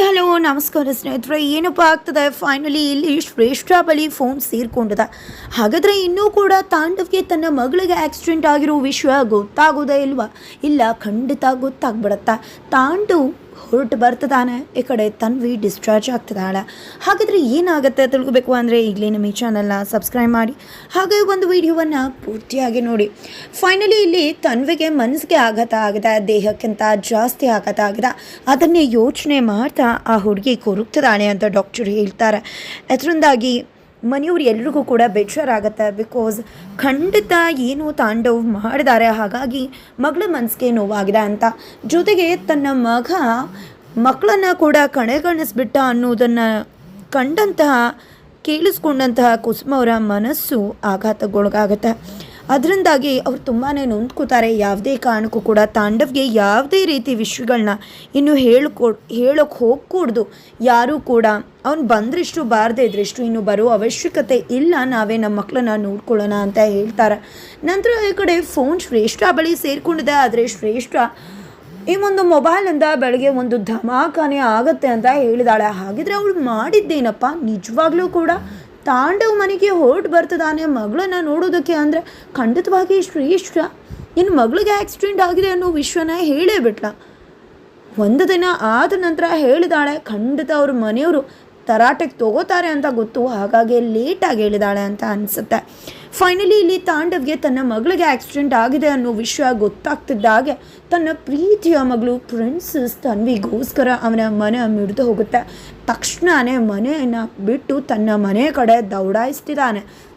Hi hello, ನಮಸ್ಕಾರ ಸ್ನೇಹಿತರೆ. ಏನಪ್ಪ ಆಗ್ತದೆ? ಫೈನಲಿ ಇಲ್ಲಿ ಶ್ರೇಷ್ಠ ಬಳಿ ಫೋನ್ ಸೇರ್ಕೊಂಡಿದೆ. ಹಾಗಾದರೆ ಇನ್ನೂ ಕೂಡ ತಾಂಡವ್ಗೆ ತನ್ನ ಮಗಳಿಗೆ ಆಕ್ಸಿಡೆಂಟ್ ಆಗಿರೋ ವಿಷಯ ಗೊತ್ತಾಗೋದೇ ಇಲ್ವಾ? ಇಲ್ಲ, ಖಂಡಿತ ಗೊತ್ತಾಗ್ಬಿಡತ್ತಾ. ತಾಂಡು ಹೊರಟು ಬರ್ತದಾನೆ ಈ ಕಡೆ ತನ್ವಿ ಡಿಸ್ಚಾರ್ಜ್ ಆಗ್ತದಾಳೆ ಹಾಗಾದರೆ ಏನಾಗುತ್ತೆ ತಿಳ್ಕೊಬೇಕು ಅಂದರೆ ಈಗಲೇ ನಮ್ಮ ಈ ಚಾನಲ್ನ ಸಬ್ಸ್ಕ್ರೈಬ್ ಮಾಡಿ. ಹಾಗೆ ಒಂದು ವಿಡಿಯೋವನ್ನು ಪೂರ್ತಿಯಾಗಿ ನೋಡಿ. ಫೈನಲಿ ಇಲ್ಲಿ ತನ್ವಿಗೆ ಮನಸ್ಸಿಗೆ ಆಘಾತ ಆಗಿದೆ. ದೇಹಕ್ಕಿಂತ ಜಾಸ್ತಿ ಆಘಾತ ಆಗಿದೆ. ಅದನ್ನೇ ಯೋಚನೆ ಮಾಡ್ತಾ ಆ ಹುಡುಗಿ ಕೊರುಗ್ತದಾಳೆ ಅಂತ ಡಾಕ್ಟರ್ ಹೇಳ್ತಾರೆ. ಅದರಿಂದಾಗಿ ಮನೆಯವ್ರು ಎಲ್ರಿಗೂ ಕೂಡ ಬೇಜಾರಾಗತ್ತೆ ಬಿಕಾಸ್ ಖಂಡಿತ ಏನು ತಾಂಡವ್ ಮಾಡಿದ್ದಾರೆ. ಹಾಗಾಗಿ ಮಗಳ ಮನಸ್ಸಿಗೆ ನೋವಾಗಿದೆ ಅಂತ. ಜೊತೆಗೆ ತನ್ನ ಮಗ ಮಕ್ಕಳನ್ನು ಕೂಡ ಕಣೆಗಣಿಸ್ಬಿಟ್ಟ ಅನ್ನೋದನ್ನು ಕಂಡಂತಹ, ಕೇಳಿಸ್ಕೊಂಡಂತಹ ಕುಸುಮ ಅವರ ಮನಸ್ಸು ಆಘಾತಗೊಳಗಾಗತ್ತೆ ಅದರಿಂದಾಗಿ ಅವ್ರು ತುಂಬಾ ನೊಂದ್ಕೋತಾರೆ. ಯಾವುದೇ ಕಾರಣಕ್ಕೂ ಕೂಡ ತಾಂಡವ್ಗೆ ಯಾವುದೇ ರೀತಿ ವಿಷಯಗಳನ್ನ ಇನ್ನು ಹೇಳ್ಕೊ, ಹೇಳೋಕೆ ಹೋಗ್ಕೂಡ್ದು. ಯಾರೂ ಕೂಡ ಅವ್ನು ಬಂದ್ರಿಷ್ಟು ಬಾರದೇ ಇದ್ರಿಷ್ಟು ಇನ್ನು ಬರೋ ಅವಶ್ಯಕತೆ ಇಲ್ಲ. ನಾವೇ ನಮ್ಮ ಮಕ್ಕಳನ್ನ ನೋಡ್ಕೊಳ್ಳೋಣ ಅಂತ ಹೇಳ್ತಾರೆ. ನಂತರ ಈ ಕಡೆ ಫೋನ್ ಶ್ರೇಷ್ಠ ಬಳಿ ಸೇರಿಕೊಂಡಿದೆ. ಆದರೆ ಶ್ರೇಷ್ಠ ಈ ಒಂದು ಮೊಬೈಲಿಂದ ಬೆಳಗ್ಗೆ ಒಂದು ಧಮಾಕಾನೆ ಆಗುತ್ತೆ ಅಂತ ಹೇಳಿದಾಳೆ. ಹಾಗಿದ್ರೆ ಅವಳು ಮಾಡಿದ್ದೇನಪ್ಪ? ನಿಜವಾಗ್ಲೂ ಕೂಡ? ತಾಂಡವ್ ಮನೆಗೆ ಹೊರಟು ಬರ್ತದಾನೆ ಮಗಳನ್ನ ನೋಡೋದಕ್ಕೆ ಅಂದರೆ ಖಂಡಿತವಾಗಿ ಶ್ರೇಷ್ಠ ಇನ್ನು ಮಗಳಿಗೆ ಆಕ್ಸಿಡೆಂಟ್ ಆಗಿದೆ ಅನ್ನೋ ವಿಶ್ವನ ಹೇಳೇ ಬಿಟ್ಲ. ಒಂದು ದಿನ ಆದ ನಂತರ ಹೇಳಿದಾಳೆ, ಖಂಡಿತ ಅವ್ರ ಮನೆಯವರು ತರಾಟೆಗೆ ತಗೋತಾರೆ ಅಂತ ಗೊತ್ತು, ಹಾಗಾಗಿ ಲೇಟಾಗಿ ಹೇಳಿದಾಳೆ ಅಂತ ಅನಿಸುತ್ತೆ. ಫೈನಲಿ ಇಲ್ಲಿ ತಾಂಡವ್ಗೆ ತನ್ನ ಮಗಳಿಗೆ ಆಕ್ಸಿಡೆಂಟ್ ಆಗಿದೆ ಅನ್ನೋ ವಿಷಯ ಗೊತ್ತಾಗ್ತಿದ್ದಾಗೆ ತನ್ನ ಪ್ರೀತಿಯ ಮಗಳು ಪ್ರಿನ್ಸಸ್ ತನ್ವಿಗೋಸ್ಕರ ಅವನ ಮನೆ ಮಿಡಿದು ಹೋಗುತ್ತೆ. ತಕ್ಷಣವೇ ಮನೆಯನ್ನು ಬಿಟ್ಟು ತನ್ನ ಮನೆ ಕಡೆ ದೌಡಾಯಿಸ್ತಿದ್ದಾನೆ.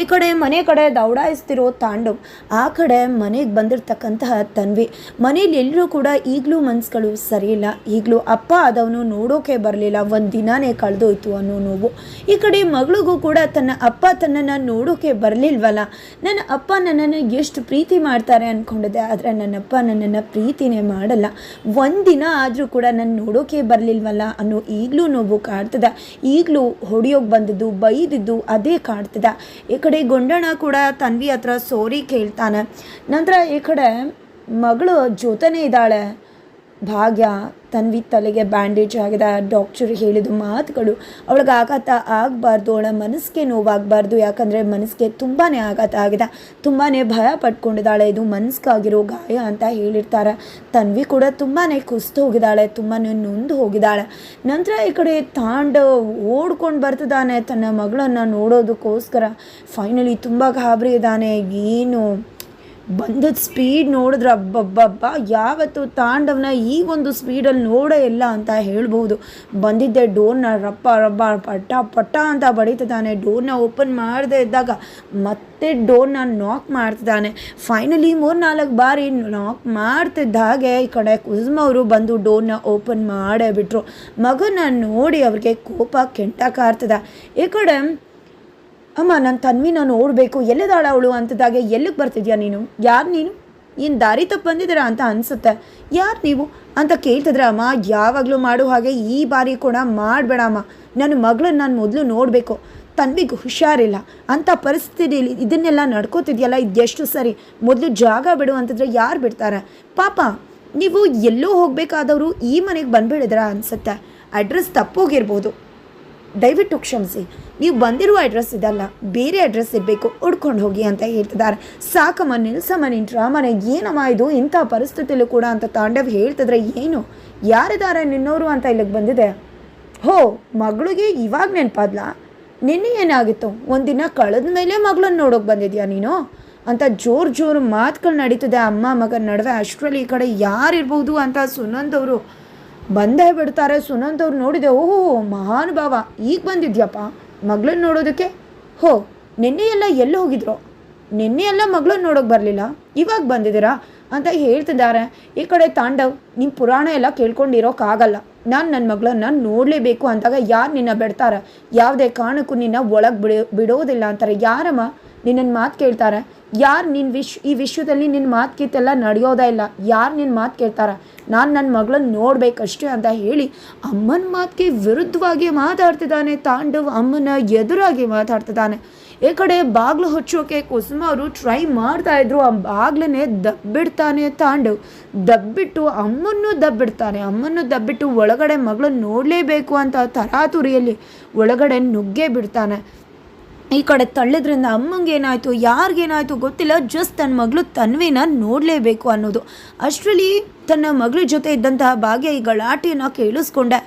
ಈ ಕಡೆ ಮನೆ ಕಡೆ ದೌಡಾಯಿಸ್ತಿರೋ ತಾಂಡವ್, ಆ ಕಡೆ ಮನೆಗೆ ಬಂದಿರತಕ್ಕಂತಹ ತನ್ವಿ. ಮನೇಲಿ ಎಲ್ಲರೂ ಕೂಡ ಈಗಲೂ ಮನಸ್ಸುಗಳು ಸರಿಯಿಲ್ಲ. ಈಗಲೂ ಅಪ್ಪ ಆದವನು ನೋಡೋಕೆ ಬರಲಿಲ್ಲ. ಒಂದು ದಿನಾನೇ ಕಳೆದೋಯ್ತು ಅನ್ನೋ ನೋವು. ಈ ಕಡೆ ಮಗಳಿಗೂ ಕೂಡ ತನ್ನ ಅಪ್ಪ ತನ್ನನ್ನು ನೋಡೋಕೆ ಬರಲಿಲ್ವಲ್ಲ? ನನ್ನ ಅಪ್ಪ ನನ್ನನ್ನು ಎಷ್ಟು ಪ್ರೀತಿ ಮಾಡ್ತಾರೆ ಅಂದ್ಕೊಂಡಿದ್ದೆ ಆದರೆ ನನ್ನಪ್ಪ ನನ್ನನ್ನು ಪ್ರೀತಿನೇ ಮಾಡಲ್ಲ. ದಿನ ಆದರೂ ಕೂಡ ನನ್ನ ನೋಡೋಕೆ ಬರಲಿಲ್ವಲ್ಲ ಅನ್ನೋ ಈಗಲೂ ನೋವು ಕಾಡ್ತದೆ. ಈಗಲೂ ಹೊಡಿಯೋಕೆ ಬಂದಿದ್ದು, ಬೈದಿದ್ದು ಅದೇ ಕಾಡ್ತದೆ. ಕಡೆ ಗುಂಡಣ್ಣ ಕೂಡ ತನ್ವಿ ಹತ್ರ ಸೋರಿ ಕೇಳ್ತಾನೆ. ನಂತರ ಈ ಕಡೆ ಮಗಳು ಜೊತೆನೇ ಇದ್ದಾಳೆ. ಭಾಗ್ಯ ತನ್ವಿ ತಲೆಗೆ ಬ್ಯಾಂಡೇಜ್ ಆಗಿದೆ ಡಾಕ್ಟರ್ ಹೇಳಿದ ಮಾತುಗಳು, ಅವಳಿಗೆ ಆಘಾತ ಆಗಬಾರ್ದು, ಅವಳ ಮನಸ್ಸಿಗೆ ನೋವಾಗಬಾರ್ದು, ಯಾಕಂದರೆ ಮನಸ್ಸಿಗೆ ತುಂಬಾ ಆಘಾತ ಆಗಿದೆ. ತುಂಬಾ ಭಯ ಪಟ್ಕೊಂಡಿದ್ದಾಳೆ. ಇದು ಮನಸ್ಸಿಗಾಗಿರೋ ಗಾಯ ಅಂತ ಹೇಳಿರ್ತಾರೆ. ತನ್ವಿ ಕೂಡ ತುಂಬಾ ಕುಸ್ತು ಹೋಗಿದ್ದಾಳೆ ತುಂಬಾ ನೊಂದು ಹೋಗಿದ್ದಾಳೆ. ನಂತರ ಈ ಕಡೆ ತಾಂಡ ಓಡ್ಕೊಂಡು ಬರ್ತಿದ್ದಾನೆ. ತನ್ನ ಮಗಳನ್ನು ನೋಡೋದಕ್ಕೋಸ್ಕರ ಫೈನಲಿ ತುಂಬ ಗಾಬರಿ ಇದ್ದಾನೆ. ಏನು ಬಂದದ ಸ್ಪೀಡ್ ನೋಡಿದ್ರೆ ಅಬ್ಬಬ್ಬಬ್ಬ, ಯಾವತ್ತು ತಾಂಡವನ ಈ ಒಂದು ಸ್ಪೀಡಲ್ಲಿ ನೋಡೇ ಇಲ್ಲ ಅಂತ ಹೇಳ್ಬೋದು. ಬಂದಿದ್ದೆ ಡೋರ್ನ ರಪ್ಪ ರಬ್ಬ ಪಟ್ಟ ಪಟ್ಟ ಅಂತ ಬಡಿತಿದ್ದಾನೆ. ಡೋರ್ನ ಓಪನ್ ಮಾಡದೇ ಇದ್ದಾಗ ಮತ್ತೆ ಡೋರ್ನ ನಾಕ್ ಮಾಡ್ತಿದ್ದಾನೆ. ಫೈನಲಿ ಮೂರು ನಾಲ್ಕು ಬಾರಿ ನಾಕ್ ಮಾಡ್ತಿದ್ದ ಹಾಗೆ ಈ ಕಡೆ ಕುಸುಮವರು ಬಂದು ಡೋರ್ನ ಓಪನ್ ಮಾಡೇ ಬಿಟ್ರು. ಮಗನ ನೋಡಿ ಅವ್ರಿಗೆ ಕೋಪ ಕೆಂಟ ಕಾರ್ತಿದೆ ಈ ಕಡೆ ಅಮ್ಮ ನನ್ನ ತನ್ವಿನ ನೋಡಬೇಕು ಎಲ್ಲದಾಳ ಅವಳು ಅಂತದಾಗೆ ಎಲ್ಲಿಗೆ ಬರ್ತಿದ್ಯಾ ನೀನು? ಯಾರು ನೀನು? ಏನು ದಾರಿ ತಪ್ಪು ಬಂದಿದ್ದೀರಾ ಅಂತ ಅನಿಸುತ್ತೆ. ಯಾರು ನೀವು? ಅಂತ ಕೇಳ್ತಿದ್ರೆ ಅಮ್ಮ, ಯಾವಾಗಲೂ ಮಾಡೋ ಹಾಗೆ ಈ ಬಾರಿ ಕೂಡ ಮಾಡಬೇಡ ಅಮ್ಮ. ನನ್ನ ಮಗಳನ್ನ ನಾನು ಮೊದಲು ನೋಡಬೇಕು. ತನ್ವಿಗೆ ಹುಷಾರಿಲ್ಲ. ಅಂಥ ಪರಿಸ್ಥಿತಿಯಲ್ಲಿ ಇದನ್ನೆಲ್ಲ ನಡ್ಕೋತಿದ್ಯಲ್ಲ, ಇದೆಷ್ಟು ಸರಿ? ಮೊದಲು ಜಾಗ ಬಿಡು ಅಂತಂದರೆ ಯಾರು ಬಿಡ್ತಾರೆ? ಪಾಪ, ನೀವು ಎಲ್ಲೋ ಹೋಗಬೇಕಾದವರು ಈ ಮನೆಗೆ ಬಂದುಬಿಡಿದ್ರ ಅನಿಸುತ್ತೆ. ಅಡ್ರೆಸ್ ತಪ್ಪೋಗಿರ್ಬೋದು. ದಯವಿಟ್ಟು ಕ್ಷಮಿಸಿ. ನೀವು ಬಂದಿರುವ ಅಡ್ರೆಸ್ ಇದಲ್ಲ, ಬೇರೆ ಅಡ್ರೆಸ್ ಇರಬೇಕು ಉಡ್ಕೊಂಡು ಹೋಗಿ ಅಂತ ಹೇಳ್ತಿದ್ದಾರೆ. ಸಾಕಮ್ಮ, ನಿಲ್ಸಮ್ಮ ನಿನ್ನ ಮನೆಗೆ ಏನಮ್ಮ ಇದು? ಇಂಥ ಪರಿಸ್ಥಿತಿಯಲ್ಲೂ ಕೂಡ ಅಂತ ತಾಂಡವ್ ಹೇಳ್ತಿದ್ರೆ ಏನು? ಯಾರಿದ್ದಾರೆ ನಿನ್ನೋರು ಅಂತ ಇಲ್ಲಿಗೆ ಬಂದಿದೆ? ಹೋ, ಮಗಳಿಗೆ ಇವಾಗ ನೆನಪಾದ್ಲ? ನಿನ್ನೆ ಏನಾಗಿತ್ತು? ಒಂದಿನ ಕಳೆದ ಮೇಲೆ ಮಗಳನ್ನ ನೋಡೋಕೆ ಬಂದಿದ್ಯಾ ನೀನು? ಅಂತ ಜೋರು ಜೋರು ಮಾತುಗಳು ನಡೀತದೆ ಅಮ್ಮ ಮಗನ ನಡುವೆ. ಅಷ್ಟರಲ್ಲಿ ಈ ಕಡೆ ಯಾರಿರ್ಬೋದು ಅಂತ ಸುನಂದವರು ಬಂದೇ ಬಿಡ್ತಾರೆ ಸುನಂದ್ ಅವ್ರು ನೋಡಿದೆ, ಓಹೋ, ಮಹಾನುಭಾವ, ಈಗ ಬಂದಿದ್ಯಪ್ಪ? ಮಗಳನ್ನ ನೋಡೋದಕ್ಕೆ? ಹೋ, ನಿನ್ನೆ ಎಲ್ಲ ಎಲ್ಲಿ ಹೋಗಿದ್ರು? ನಿನ್ನೆ ಎಲ್ಲ ಮಗಳನ್ನ ನೋಡೋಕೆ ಬರಲಿಲ್ಲ. ಇವಾಗ ಬಂದಿದ್ದೀರಾ? ಅಂತ ಹೇಳ್ತಿದ್ದಾರೆ. ಈ ಕಡೆ ತಾಂಡವ್ ನಿಮ್ಮ ಪುರಾಣ ಎಲ್ಲ ಕೇಳ್ಕೊಂಡಿರೋಕ್ಕಾಗಲ್ಲ ನಾನು ನನ್ನ ಮಗಳನ್ನ ನೋಡಲೇಬೇಕು ಅಂದಾಗ ಯಾರು ನಿನ್ನ ಬಿಡ್ತಾರೆ? ಯಾವುದೇ ಕಾರಣಕ್ಕೂ ನಿನ್ನ ಒಳಗೆ ಬಿಡೋ, ಬಿಡೋದಿಲ್ಲ ಅಂತಾರೆ. ಯಾರಮ್ಮ? ನಿನ್ನನ್ನು ಮಾತು ಕೇಳ್ತಾರೆ. ಯಾರು ನಿನ್ನ ವಿಶ್, ಈ ವಿಶ್ವದಲ್ಲಿ ನಿನ್ನ ಮಾತು ಕೀತೆಲ್ಲ ನಡೆಯೋದೇ ಇಲ್ಲ. ಯಾರು ನಿನ್ನ ಮಾತು ಕೇಳ್ತಾರೆ? ನಾನು ನನ್ನ ಮಗಳನ್ನ ನೋಡಬೇಕಷ್ಟೇ ಅಂತ ಹೇಳಿ ಅಮ್ಮನ ಮಾತಿಗೆ ವಿರುದ್ಧವಾಗಿ ಮಾತಾಡ್ತಿದ್ದಾನೆ ತಾಂಡವ್. ಅಮ್ಮನ ಎದುರಾಗಿ ಮಾತಾಡ್ತಿದ್ದಾನೆ. ಈ ಕಡೆ ಬಾಗ್ಲು ಹಚ್ಚೋಕೆ ಕುಸುಮ ಅವರು ಟ್ರೈ ಮಾಡ್ತಾ ಇದ್ರು. ಆ ಬಾಗ್ಲನ್ನೇ ದಬ್ಬಿಡ್ತಾನೆ ತಾಂಡವ್ ದಬ್ಬಿಟ್ಟು ಅಮ್ಮನ್ನು ದಬ್ಬಿಡ್ತಾನೆ. ಅಮ್ಮನ್ನು ದಬ್ಬಿಟ್ಟು ಒಳಗಡೆ ಮಗಳನ್ನ ನೋಡಲೇಬೇಕು ಅಂತ ತರಾತುರಿಯಲ್ಲಿ ಒಳಗಡೆ ನುಗ್ಗೆ ಬಿಡ್ತಾನೆ. ಈ ಕಡೆ ತಳ್ಳಿದ್ರಿಂದ ಅಮ್ಮಂಗೇನಾಯ್ತು ಯಾರಿಗೇನಾಯಿತು ಗೊತ್ತಿಲ್ಲ. ಜಸ್ಟ್ ತನ್ನ ಮಗಳು ತನ್ವಿನ ನೋಡಲೇಬೇಕು ಅನ್ನೋದು. ಅಷ್ಟರಲ್ಲಿ ತನ್ನ ಮಗಳ ಜೊತೆ ಇದ್ದಂತಹ ಭಾಗ್ಯ ಈ ಗಲಾಟೆಯನ್ನು ಕೇಳಿಸ್ಕೊಂಡೆ.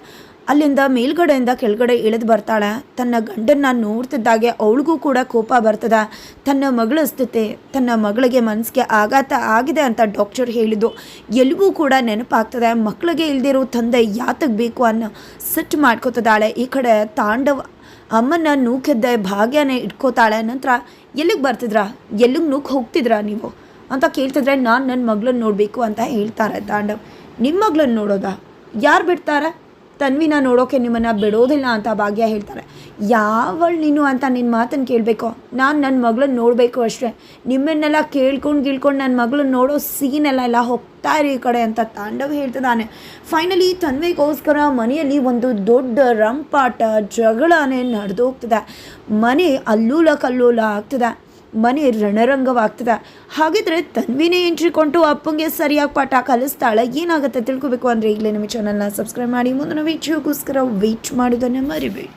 ಅಲ್ಲಿಂದ ಮೇಲ್ಗಡೆಯಿಂದ ಕೆಳಗಡೆ ಇಳಿದು ಬರ್ತಾಳೆ. ತನ್ನ ಗಂಡನ್ನ ನೋಡ್ತಿದ್ದಾಗೆ ಅವಳಿಗೂ ಕೂಡ ಕೋಪ ಬರ್ತದೆ. ತನ್ನ ಮಗಳ ಸ್ಥಿತಿ, ತನ್ನ ಮಗಳಿಗೆ ಮನಸ್ಸಿಗೆ ಆಘಾತ ಆಗಿದೆ ಅಂತ ಡಾಕ್ಟರ್ ಹೇಳಿದ್ದು ಎಲ್ಲಿಗೂ ಕೂಡ ನೆನಪಾಗ್ತದೆ. ಮಕ್ಕಳಿಗೆ ಇಲ್ದಿರೋ ತಂದೆ ಯಾತಕ್ಕೆ ಬೇಕು ಅನ್ನೋ ಸಿಟ್ಟು ಮಾಡ್ಕೋತಿದ್ದಾಳೆ. ಈ ಕಡೆ ತಾಂಡವ ಅಮ್ಮನ ನೂಕಿದ್ದೆ ಭಾಗ್ಯನೇ ಇಟ್ಕೋತಾಳೆ. ನಂತರ ಎಲ್ಲಿಗೆ ಬರ್ತಿದ್ರಾ? ಎಲ್ಲಿಗೆ ನೂಕ್ ಹೋಗ್ತಿದ್ರಾ ನೀವು? ಅಂತ ಕೇಳ್ತಿದ್ರೆ ನಾನು ನನ್ನ ಮಗಳನ್ನ ನೋಡಬೇಕು ಅಂತ ಹೇಳ್ತಾರೆ ತಾಂಡವ್. ನಿಮ್ಮ ಮಗಳನ್ನ ನೋಡೋದಾ? ಯಾರು ಬಿಡ್ತಾರೆ? ತನ್ವಿನ ನೋಡೋಕೆ ನಿಮ್ಮನ್ನು ಬಿಡೋದಿಲ್ಲ ಅಂತ ಭಾಗ್ಯ ಹೇಳ್ತಾರೆ. ಯಾವಳು ನೀನು ಅಂತ ನಿನ್ನ ಮಾತನ್ನು ಕೇಳಬೇಕು? ನಾನು ನನ್ನ ಮಗಳನ್ನ ನೋಡಬೇಕು ಅಷ್ಟೇ. ನಿಮ್ಮನ್ನೆಲ್ಲ ಕೇಳ್ಕೊಂಡು ಗಿಳ್ಕೊಂಡು ನನ್ನ ಮಗಳನ್ನ ನೋಡೋ ಸೀನೆಲ್ಲ ಎಲ್ಲ ಹೋಗ್ತಾ ಇರಿ ಈ ಕಡೆ ಅಂತ ತಾಂಡವ್ ಹೇಳ್ತಿದ್ದಾನೆ. ಫೈನಲಿ ತನ್ವಿಗೋಸ್ಕರ ಮನೆಯಲ್ಲಿ ಒಂದು ದೊಡ್ಡ ರಂಪಾಟ ಜಗಳನೇ ನಡೆದೋಗ್ತದೆ. ಮನೆ ಅಲ್ಲೂಲ ಕಲ್ಲೂಲ ಆಗ್ತದೆ. ಮನೆ ರಣರಂಗವಾಗ್ತದೆ. ಹಾಗಿದ್ರೆ ತನ್ವಿನೇ ಎಂಟ್ರಿ ಕೊಟ್ಟು ಅಪ್ಪಂಗೆ ಸರಿಯಾಗಿ ಪಾಠ ಕಲಿಸ್ತಾಳೆ, ಏನಾಗುತ್ತೆ ತಿಳ್ಕೊಬೇಕು ಅಂದರೆ ಈಗಲೇ ನಮ್ಮ ಚಾನಲ್ನ ಸಬ್ಸ್ಕ್ರೈಬ್ ಮಾಡಿ. ಮುಂದಿನ ವಿಡಿಯೋಗೋಸ್ಕರ ವೆಯ್ಟ್ ಮಾಡೋದನ್ನು ಮರಿಬೇಡಿ.